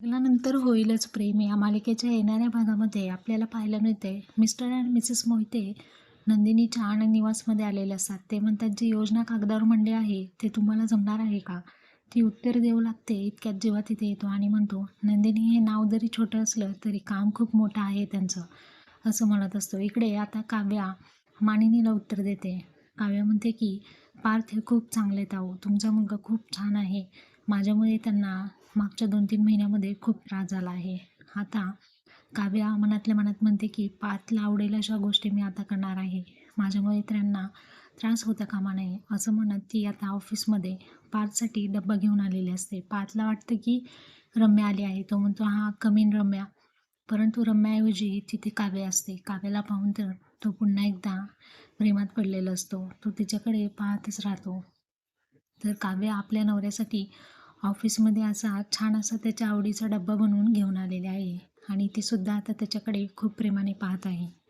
लग्नानंतर होईलच प्रेम. या मालिकेच्या येणाऱ्या भागामध्ये आपल्याला पाहायला मिळते मिस्टर अँड मिसेस मोहिते नंदिनीच्या आनंद निवासमध्ये आलेले असतात. ते म्हणतात जी योजना कागदावर म्हणली आहे ते तुम्हाला जमणार आहे का? ती उत्तर देऊ लागते इतक्यात जेव्हा तिथे येतो आणि म्हणतो नंदिनी हे नाव जरी छोटं असलं तरी काम खूप मोठं आहे त्यांचं असं म्हणत असतो. इकडे आता काव्या मानिनीला उत्तर देते. काव्या म्हणते की पार्थ हे खूप चांगले आहेत आहो. तुमचा मुलगा खूप छान आहे. माझ्यामुळे त्यांना मागच्या दोन तीन महिन्यामध्ये खूप त्रास झाला आहे. आता काव्या मनातल्या मनात म्हणते की पातला आवडेल अशा गोष्टी मी आता करणार आहे. माझ्यामुळे त्यांना त्रास होता कामा नये. असं म्हणत ती आता ऑफिसमध्ये पार्थसाठी डब्बा घेऊन आलेली असते. पार्थला वाटतं की रम्या आली आहे. तो म्हणतो हा कमीन रम्या. परंतु रम्याऐवजी तिथे काव्य असते. काव्याला पाहून तर तो पुन्हा एकदा प्रेमात पडलेला असतो. तो तिच्याकडे पाहतच राहतो. तर काव्य आपल्या नवऱ्यासाठी ऑफिसमध्ये असा छान असा त्याच्या आवडीचा डब्बा बनवून घेऊन आलेला आहे. आणि ती सुद्धा आता त्याच्याकडे खूप प्रेमाने पाहत आहे.